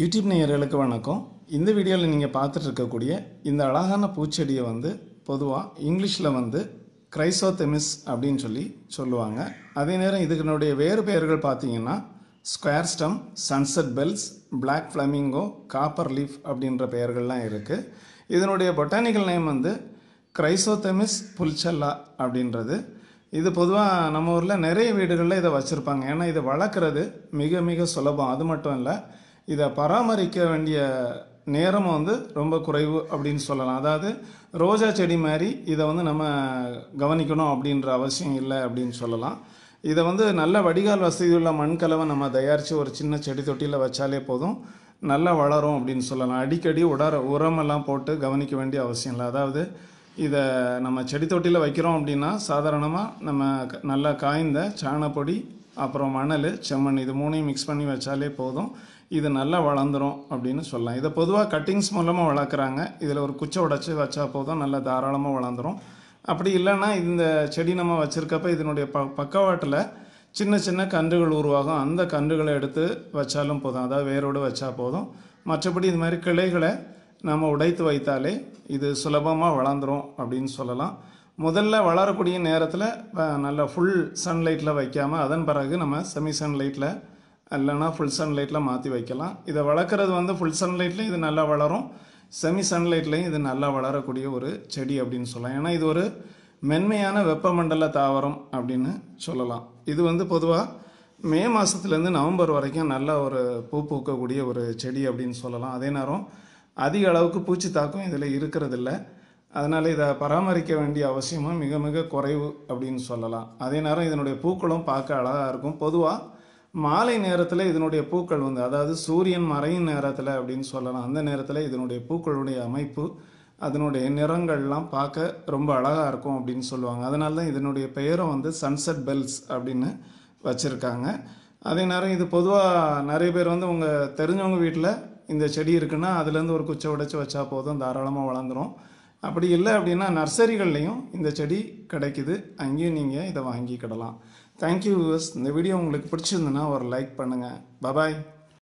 YouTube நேயர்களுக்கு வணக்கம். இந்த வீடியோவில் நீங்கள் பார்த்துட்டு இருக்கக்கூடிய இந்த அழகான பூச்செடியை வந்து பொதுவாக இங்கிலீஷில் வந்து கிரைசோதெமிஸ் அப்படின்னு சொல்லி சொல்லுவாங்க. அதே நேரம் இதுக்கினுடைய வேறு பெயர்கள் பார்த்தீங்கன்னா square stem sunset bells black flamingo copper leaf அப்படின்ற பெயர்கள்லாம் இருக்குது இதனுடைய பொட்டானிக்கல் நேம் வந்து கிரைசோதெமிஸ் புல்செல்லா அப்படின்றது. இது பொதுவாக நம்ம ஊரில் நிறைய வீடுகளில் இதை வச்சுருப்பாங்க. ஏன்னா இதை வளர்க்குறது மிக மிக சுலபம். அது மட்டும் இல்லை இதை பராமரிக்க வேண்டிய நேரம் வந்து ரொம்ப குறைவு அப்படின்னு சொல்லலாம். அதாவது ரோஜா செடி மாதிரி இதை வந்து நம்ம கவனிக்கணும் அப்படின்ற அவசியம் இல்லை அப்படின்னு சொல்லலாம். இதை வந்து நல்ல வடிகால் வசதியுள்ள மண்கலவை நம்ம தயாரித்து ஒரு சின்ன செடி தொட்டியில் வச்சாலே போதும். நல்லா வளரும் அப்படின்னு சொல்லலாம். அடிக்கடி உடற உரமெல்லாம் போட்டு கவனிக்க வேண்டிய அவசியம் இல்லை. அதாவது இதை நம்ம செடி தொட்டியில் வைக்கிறோம் அப்படின்னா சாதாரணமாக நம்ம நல்லா காய்ந்த சாணப்பொடி அப்புறம் மணல் செம்மண் இது மூணையும் மிக்ஸ் பண்ணி வச்சாலே போதும். இது நல்லா வளர்ந்துரும் அப்படின்னு சொல்லலாம். இதை பொதுவாக கட்டிங்ஸ் மூலமாக வளர்க்குறாங்க. இதில் ஒரு குச்சை உடைச்சி வச்சா போதும். நல்லா தாராளமாக வளர்ந்துரும். அப்படி இல்லைன்னா இந்த செடி நம்ம வச்சுருக்கப்ப இதனுடைய ப பக்கவாட்டில் சின்ன சின்ன கன்றுகள் உருவாகும். அந்த கன்றுகளை எடுத்து வச்சாலும் போதும். அதாவது வேரோடு வச்சா போதும். மற்றபடி இது மாதிரி கிளைகளை நம்ம உடைத்து வைத்தாலே இது சுலபமாக வளர்ந்துரும் அப்படின்னு சொல்லலாம். முதல்ல வளரக்கூடிய நேரத்தில் நல்ல ஃபுல் சன்லைட்டில் வைக்காமல் அதன் பிறகு நம்ம செமி சன்லைட்டில் இல்லைன்னா ஃபுல் சன்லைட்டில் மாற்றி வைக்கலாம். இதை வளர்க்குறது வந்து ஃபுல் சன்லைட்லேயும் இது நல்லா வளரும். செமி சன்லைட்லேயும் இது நல்லா வளரக்கூடிய ஒரு செடி அப்படின்னு சொல்லலாம். ஏன்னா இது ஒரு மென்மையான வெப்பமண்டல தாவரம் அப்படின்னு சொல்லலாம். இது வந்து பொதுவாக மே மாதத்துலேருந்து நவம்பர் வரைக்கும் நல்ல ஒரு பூ பூக்கக்கூடிய ஒரு செடி அப்படின்னு சொல்லலாம். அதே நேரம் அதிக அளவுக்கு பூச்சி தாக்கம் இதில் இருக்கிறதில்ல. அதனால் இதை பராமரிக்க வேண்டிய அவசியமும் மிக மிக குறைவு அப்படின்னு சொல்லலாம். அதே நேரம் இதனுடைய பூக்களும் பார்க்க அழகாக இருக்கும். பொதுவாக மாலை நேரத்தில் இதனுடைய பூக்கள் வந்து அதாவது சூரியன் மறையும் நேரத்தில் அப்படின்னு சொல்லலாம். அந்த நேரத்தில் இதனுடைய பூக்களுடைய அமைப்பு அதனுடைய நிறங்கள்லாம் பார்க்க ரொம்ப அழகாக இருக்கும் அப்படின்னு சொல்லுவாங்க. அதனால தான் இதனுடைய பெயரும் வந்து சன்செட் பெல்ஸ் அப்படின்னு வச்சுருக்காங்க. அதே நேரம் இது பொதுவாக நிறைய பேர் வந்து உங்கள் தெரிஞ்சவங்க வீட்டில் இந்த செடி இருக்குன்னா அதுலேருந்து ஒரு குச்சை உடைச்சி வச்சா போதும் தாராளமாக வளர்ந்துரும். அப்படி இல்லை அப்படின்னா நர்சரிகள்லேயும் இந்த செடி கிடைக்குது. அங்கேயும் நீங்கள் இதை வாங்கிக்கிடலாம். தேங்க்யூ வியூவர்ஸ் இந்த வீடியோ உங்களுக்கு பிடிச்சிருந்துன்னா ஒரு லைக் பண்ணுங்கள் பபாய்